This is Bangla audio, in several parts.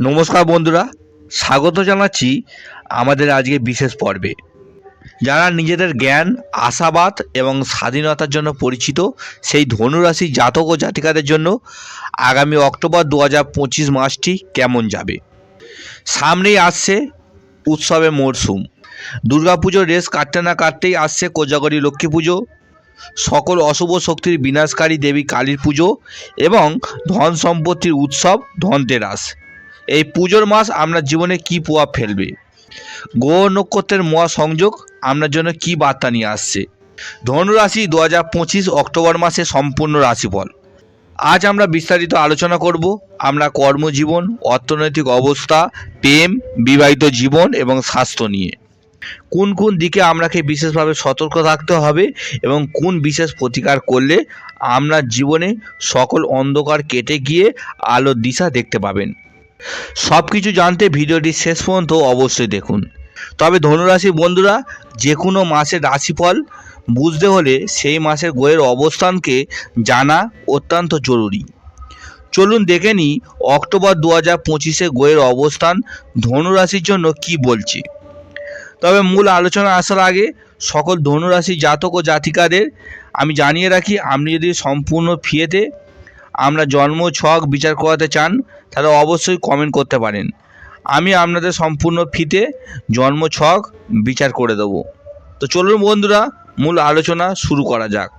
নমস্কার বন্ধুরা, স্বাগত জানাচ্ছি আমাদের আজকে বিশেষ পর্বে। যারা নিজেদের জ্ঞান, আশাবাদ এবং স্বাধীনতার জন্য পরিচিত, সেই ধনুরাশি জাতক ও জাতিকাদের জন্য আগামী অক্টোবর দু হাজার পঁচিশ মাসটি কেমন যাবে? সামনেই আসছে উৎসবের মরশুম দুর্গাপুজোর রেস কাটতে না কাটতেই আসছে কোজাগরী লক্ষ্মী পুজো, সকল অশুভ শক্তির বিনাশকারী দেবী কালীর পুজো এবং ধন সম্পত্তির উৎসব ধনতেরাস। এই পুজোর মাস আপনার জীবনে কী প্রভাব ফেলবে? গ্রহ নক্ষত্রের মহা সংযোগ আপনার জন্য কী বার্তা নিয়ে আসছে? ধনুরাশি দু হাজার পঁচিশ অক্টোবর মাসে সম্পূর্ণ রাশিফল। আজ আমরা বিস্তারিত আলোচনা করব। আমরা কর্মজীবন, অর্থনৈতিক অবস্থা, প্রেম, বিবাহিত জীবন এবং স্বাস্থ্য নিয়ে। কোন কোন দিকে আপনাকে বিশেষভাবে সতর্ক থাকতে হবে এবং কোন বিশেষ প্রতিকার করলে আপনার জীবনে সকল অন্ধকার কেটে গিয়ে আলোর দিশা দেখতে পাবেন। সব কিছু জানতে ভিডিওটি শেষ পর্যন্ত অবশ্যই দেখুন। তবে ধনুরাশি বন্ধুরা যে কোনো মাসের রাশিফল বুঝতে হলে সেই মাসের গ্রহের অবস্থানকে জানা অত্যন্ত জরুরি। চলুন দেখে নিই অক্টোবর দু হাজার পঁচিশে গ্রহের অবস্থান ধনুরাশির জন্য কি বলছে। তবে মূল আলোচনা আসার আগে সকল ধনুরাশি জাতক ও জাতিকাদের আমি জানিয়ে রাখি, আপনি যদি সম্পূর্ণ ফিয়েতে আমরা জন্ম, ছক বিচার করাতে চান তাহলে অবশ্যই কমেন্ট করতে পারেন। আমি আপনাদের সম্পূর্ণ ফিতে জন্ম ছক বিচার করে দেবো। তো চলুন বন্ধুরা, মূল আলোচনা শুরু করা যাক।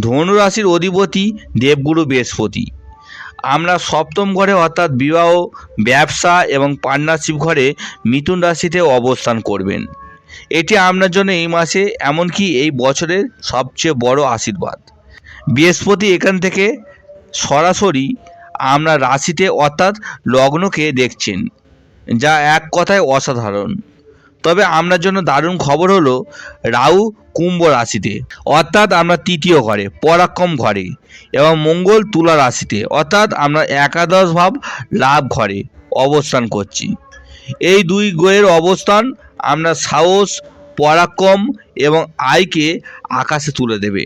ধনুরাশির অধিপতি দেবগুরু বৃহস্পতি। আমরা সপ্তম ঘরে অর্থাৎ বিবাহ, ব্যবসা এবং পার্টনারশিপ ঘরে মিথুন রাশিতে অবস্থান করবেন। এটি আপনার জন্য এই মাসে এমনকি এই বছরের সবচেয়ে বড় আশীর্বাদ। বৃহস্পতি এখান থেকে সরাসরি আমরা রাশিতে অর্থাৎ লগ্নকে দেখছেন, যা এক কথায় অসাধারণ। তবে আপনার জন্য দারুণ খবর হলো রাহু কুম্ভ রাশিতে, অর্থাৎ আমরা তৃতীয় ঘরে, পরাক্রম ঘরে এবং মঙ্গল তুলা রাশিতে, অর্থাৎ আমরা একাদশ ভাব লাভ ঘরে অবস্থান করছি। এই দুই গ্রহের অবস্থান আমরা সাহস, পরাক্রম এবং আয়কে আকাশে তুলে দেবে।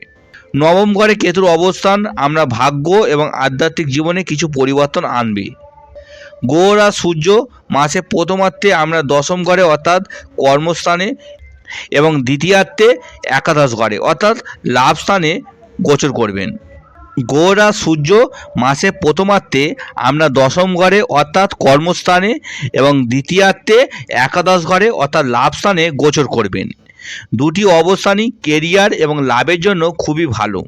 নবম ঘরে কেতুর অবস্থান, আমরা ভাগ্য এবং আধ্যাত্মিক জীবনে কিছু পরিবর্তন আনবে। গৌর আর সূর্য মাসে প্রথমার্থে আমরা দশম ঘরে অর্থাৎ কর্মস্থানে এবং দ্বিতীয়ার্থে একাদশ ঘরে অর্থাৎ লাভ স্থানে গোচর করবেন। গৌর সূর্য মাসে প্রথমার্থে আমরা দশম ঘরে অর্থাৎ কর্মস্থানে এবং দ্বিতীয়ার্থে একাদশ ঘরে অর্থাৎ লাভ স্থানে গোচর করবেন। দুটি অবস্থানই কেরিয়ার এবং লাভের জন্য খুবই ভালো।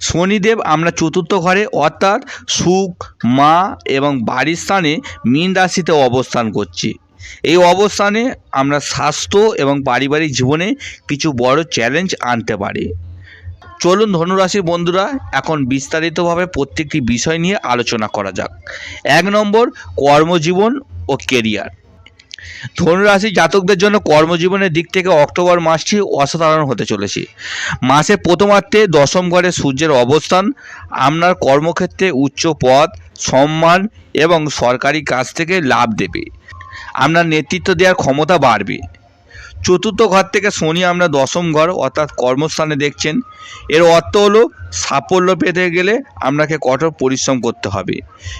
শনিদেব আমরা চতুর্থ ঘরে অর্থাৎ সুখ, মা এবং বাড়ির স্থানে মীন রাশিতে অবস্থান করছি। এই অবস্থানে আমরা স্বাস্থ্য এবং পারিবারিক জীবনে কিছু বড় চ্যালেঞ্জ আনতে পারি। চলুন ধনুরাশির বন্ধুরা, এখন বিস্তারিতভাবে প্রত্যেকটি বিষয় নিয়ে আলোচনা করা যাক। এক নম্বর, কর্মজীবন ও কেরিয়ার ধনুরাশি জাতকদের জন্য কর্মজীবনের দিক থেকে অক্টোবর মাসটি অসাধারণ হতে চলেছে। মাসে প্রথমার্থে দশম ঘরে সূর্যের অবস্থান, আপনার কর্মক্ষেত্রে উচ্চ পদ, সম্মান এবং সরকারি কাজ থেকে লাভ দেবে। আপনার নেতৃত্ব দেওয়ার ক্ষমতা বাড়বে। চতুর্থ ঘর থেকে শনি আমরা দশম ঘর অর্থাৎ কর্মস্থানে দেখছেন। এর অর্থ হলো সাফল্য পেতে গেলে আপনাকে কঠোর পরিশ্রম করতে হবে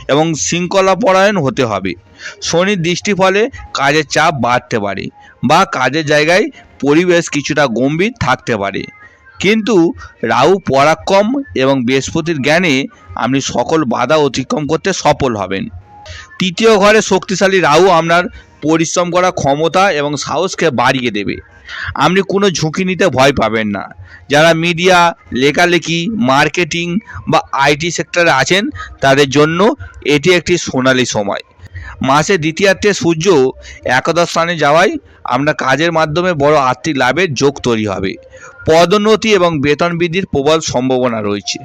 এবং শৃঙ্খলা পরায়ণ হতে হবে। শনির দৃষ্টি ফলে কাজের চাপ বাড়তে পারে বা কাজের জায়গায় পরিবেশ কিছুটা গম্ভীর থাকতে পারে। কিন্তু রাহু পরাক্রম এবং বৃহস্পতির জ্ঞানে আপনি সকল বাধা অতিক্রম করতে সফল হবেন। তৃতীয় ঘরে শক্তিশালী রাহু আপনার পরিশ্রম করা ক্ষমতা এবং সাহসকে বাড়িয়ে দেবে। আপনি কোনো ঝুঁকি নিতে ভয় পাবেন না। যারা মিডিয়া, লেখালেখি, মার্কেটিং বা আইটি সেক্টরে আছেন, তাদের জন্য এটি একটি সোনালি সময়। মাসে দ্বিতীয়ার্থে সূর্য একাদশ স্থানে যাওয়ায় আমরা কাজের মাধ্যমে বড় আর্থিক লাভের যোগ তৈরি হবে। পদোন্নতি এবং বেতন বৃদ্ধির প্রবল সম্ভাবনা রয়েছে।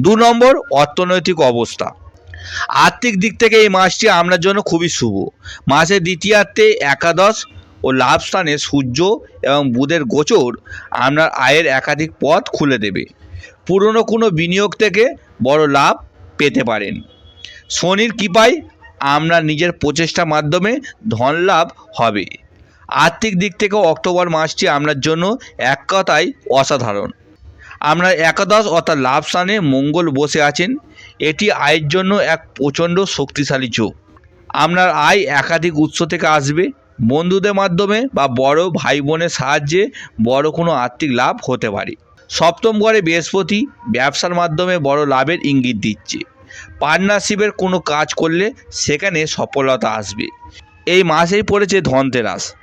দু নম্বর, অর্থনৈতিক অবস্থা। আর্থিক দিক থেকে এই মাসটি আপনার জন্য খুবই শুভ। মাসের দ্বিতীয়ার্থে একাদশ ও লাভ স্থানে সূর্য এবং বুধের গোচর আপনার আয়ের একাধিক পথ খুলে দেবে। পুরনো কোনো বিনিয়োগ থেকে বড় লাভ পেতে পারেন। শনির কৃপায় আপনার নিজের প্রচেষ্টার মাধ্যমে ধন লাভ হবে। আর্থিক দিক থেকে অক্টোবর মাসটি আপনার জন্য এক কথায় অসাধারণ। আমরা একাদশ অর্থাৎ লাভ স্থানে মঙ্গল বসে আছেন। এটি আয়ের জন্য এক প্রচণ্ড শক্তিশালী যোগ। আপনার আয় একাধিক উৎস থেকে আসবে, বন্ধুদের মাধ্যমে বা বড় ভাই বোনের সাহায্যে বড় কোনো আর্থিক লাভ হতে পারে। সপ্তম ঘরে বৃহস্পতি ব্যবসার মাধ্যমে বড় লাভের ইঙ্গিত দিচ্ছে। পার্টনারশিপের কোনো কাজ করলে সেখানে সফলতা আসবে। এই মাসেই পড়েছে ধনতেরাস।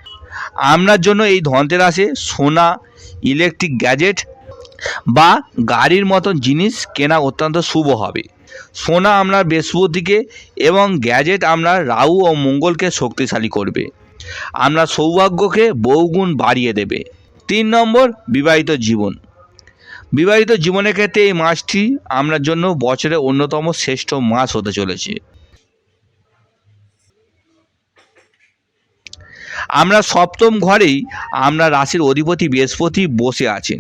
আপনার জন্য এই ধনতেরাসে সোনা ইলেকট্রিক গ্যাজেট বা গাড়ির মতন জিনিস কেনা অত্যন্ত শুভ হবে। সোনা আপনার বৃহস্পতিকে এবং গ্যাজেট আপনার রাহু ও মঙ্গলকে শক্তিশালী করবে। আপনার সৌভাগ্যকে বহুগুণ বাড়িয়ে দেবে। তিন নম্বর, বিবাহিত জীবন। বিবাহিত জীবনের ক্ষেত্রে এই মাসটি আপনার জন্য বছরের অন্যতম শ্রেষ্ঠ মাস হতে চলেছে। আমরা সপ্তম ঘরেই আমরা রাশির অধিপতি বৃহস্পতি বসে আছেন।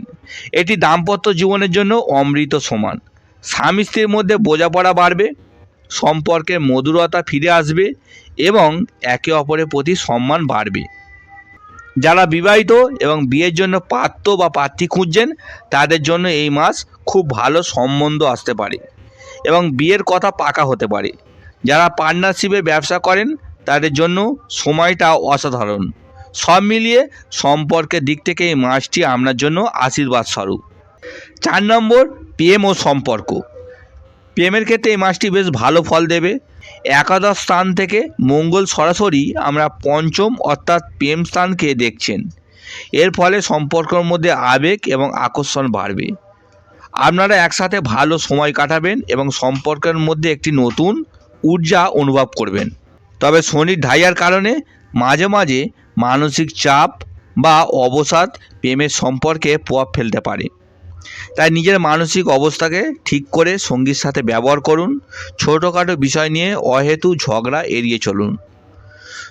এটি দাম্পত্য জীবনের জন্য অমৃত সমান। স্বামী স্ত্রীর মধ্যে বোঝাপড়া বাড়বে, সম্পর্কের মধুরতা ফিরে আসবে এবং একে অপরের প্রতি সম্মান বাড়বে। যারা বিবাহিত এবং বিয়ের জন্য পাত্র বা পাত্রী খুঁজছেন, তাদের জন্য এই মাস খুব ভালো সম্বন্ধ আসতে পারে এবং বিয়ের কথা পাকা হতে পারে। যারা পার্টনারশিপে ব্যবসা করেন, তাদের জন্য সময়টা অসাধারণ। সব মিলিয়ে সম্পর্কের দিক থেকে এই মাসটি আপনার জন্য আশীর্বাদ স্বরূপ। চার নম্বর প্রেম ও সম্পর্ক। প্রেমের ক্ষেত্রে এই মাসটি বেশ ভালো ফল দেবে। একাদশ স্থান থেকে মঙ্গল সরাসরি আমরা পঞ্চম অর্থাৎ প্রেম স্থানকে দেখছেন। এর ফলে সম্পর্কের মধ্যে আবেগ এবং আকর্ষণ বাড়বে। আপনারা একসাথে ভালো সময় কাটাবেন এবং সম্পর্কের মধ্যে একটি নতুন ঊর্জা অনুভব করবেন। তবে শনির ঢাইয়ার কারণে মাঝে মাঝে মানসিক চাপ বা অবসাদ প্রেমের সম্পর্কে প্রভাব ফেলতে পারে। তাই নিজের মানসিক অবস্থাকে ঠিক করে সঙ্গীর সাথে ব্যবহার করুন। ছোটোখাটো বিষয় নিয়ে অহেতু ঝগড়া এড়িয়ে চলুন।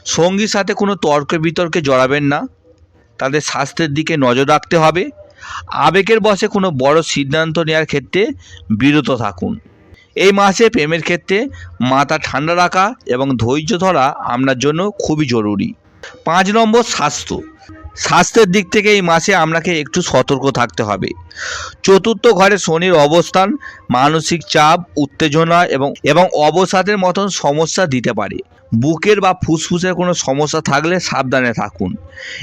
সঙ্গীর সাথে কোনো তর্ক বিতর্কে জড়াবেন না। তাদের স্বাস্থ্যের দিকে নজর রাখতে হবে। আবেগের বশে কোনো বড় সিদ্ধান্ত নেওয়ার ক্ষেত্রে বিরত থাকুন। এই মাসে প্রেমের ক্ষেত্রে মাথা ঠান্ডা রাখা এবং ধৈর্য ধরা আপনার জন্য খুবই জরুরি। পাঁচ নম্বর, স্বাস্থ্য। স্বাস্থ্যের দিক থেকে এই মাসে আপনাকে একটু সতর্ক থাকতে হবে। চতুর্থ ঘরে শনির অবস্থান, মানসিক চাপ, উত্তেজনা এবং এবং অবসাদের মতন সমস্যা দিতে পারে। বুকের বা ফুসফুসের কোনো সমস্যা থাকলে সাবধানে থাকুন।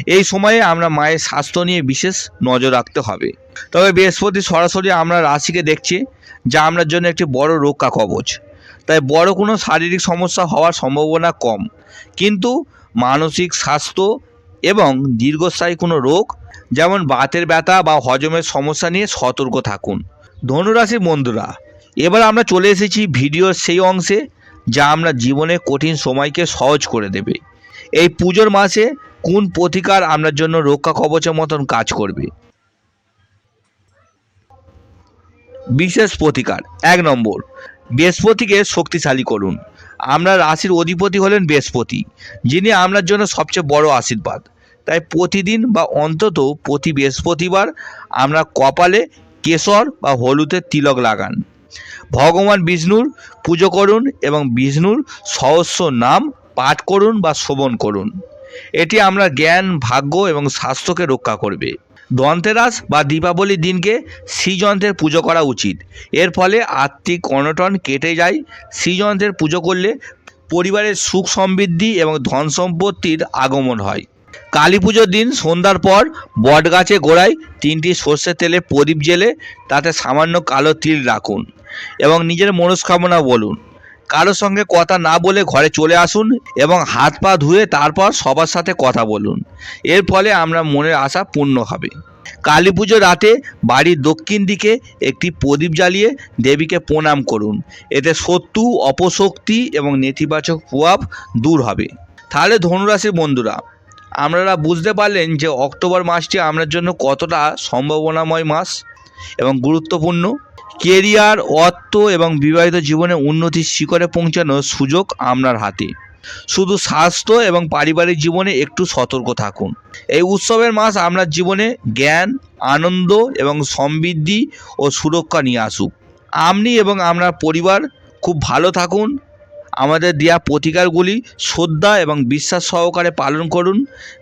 এই সময়ে আমরা মায়ের স্বাস্থ্য নিয়ে বিশেষ নজর রাখতে হবে। তবে বৃহস্পতি সরাসরি আমরা রাশিকে দেখছি, যা আপনার জন্য একটি বড় রক্ষা কবচ। তাই বড় কোনো শারীরিক সমস্যা হওয়ার সম্ভাবনা কম। কিন্তু মানসিক স্বাস্থ্য এবং দীর্ঘস্থায়ী কোনো রোগ, যেমন বাতের ব্যথা বা হজমের সমস্যা নিয়ে সতর্ক থাকুন। ধনুরাশির বন্ধুরা, এবার আমরা চলে এসেছি ভিডিওর সেই অংশে যা আমরা জীবনে কঠিন সময়কে সহজ করে দেবে। এই পুজোর মাসে কোন প্রতিকার আপনার জন্য রক্ষা কবচের মতন কাজ করবে? বিশেষ প্রতিকার, এক নম্বর, বৃহস্পতিকে শক্তিশালী করুন। আমরা রাশির অধিপতি হলেন বৃহস্পতি, যিনি আপনার জন্য সবচেয়ে বড় আশীর্বাদ। তাই প্রতিদিন বা অন্তত প্রতি বৃহস্পতিবার আমরা কপালে কেশর বা হলুদের তিলক লাগান। ভগবান বিষ্ণুর পুজো করুন এবং বিষ্ণুর সহস্র নাম পাঠ করুন বা শ্রবণ করুন। এটি আমরা জ্ঞান, ভাগ্য এবং স্বাস্থ্যকে রক্ষা করবে। ধনতেরাস বা দীপাবলির দিনকে শ্রীযন্ত্রের পুজো করা উচিত। এর ফলে আর্থিক অনটন কেটে যায়। শ্রীযন্ত্রের পুজো করলে পরিবারের সুখ সমৃদ্ধি এবং ধন সম্পত্তির আগমন হয়। কালী পুজোর দিন সন্ধ্যার পর বটগাছে গোড়ায় তিনটি সর্ষের তেলে প্রদীপ জেলে তাতে সামান্য কালো তিল রাখুন এবং নিজের মনস্কামনা বলুন। কারোর সঙ্গে কথা না বলে ঘরে চলে আসুন এবং হাত পা ধুয়ে তারপর সবার সাথে কথা বলুন। এর ফলে আমরা মনের আশা পূর্ণ হবে। কালী পুজো রাতে বাড়ির দক্ষিণ দিকে একটি প্রদীপ জ্বালিয়ে দেবীকে প্রণাম করুন। এতে শত্রু, অপশক্তি এবং নেতিবাচক প্রভাব দূর হবে। তাহলে ধনুরাশির বন্ধুরা আপনারা বুঝতে পারলেন যে অক্টোবর মাসটি আপনার জন্য কতটা সম্ভাবনাময় মাস এবং গুরুত্বপূর্ণ। কেরিয়ার, অর্থ এবং বিবাহিত জীবনে উন্নতির শিখরে পৌঁছানোর সুযোগ আপনার হাতে। শুধু স্বাস্থ্য এবং পারিবারিক জীবনে একটু সতর্ক থাকুন। এই উৎসবের মাস আপনার জীবনে জ্ঞান, আনন্দ এবং সমৃদ্ধি ও সুরক্ষা নিয়ে আসুক। আপনি এবং আপনার পরিবার খুব ভালো থাকুন। আমাদের দেওয়া প্রতিকারগুলি শ্রদ্ধা এবং বিশ্বাস সহকারে পালন করুন।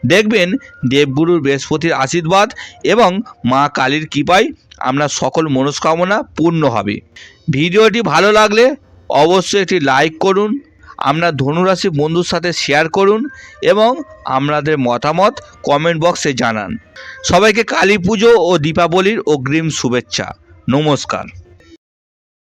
দেখবেন দেবগুরুর বৃহস্পতির আশীর্বাদ এবং মা কালীর কৃপায় আপনার সকল মনস্কামনা পূর্ণ হবে। ভিডিওটি ভালো লাগলে অবশ্যই একটি লাইক করুন আপনার ধনুরাশি বন্ধুর সাথে শেয়ার করুন এবং আপনাদের মতামত কমেন্ট বক্সে জানান। সবাইকে কালী পুজো ও দীপাবলির অগ্রিম শুভেচ্ছা। নমস্কার।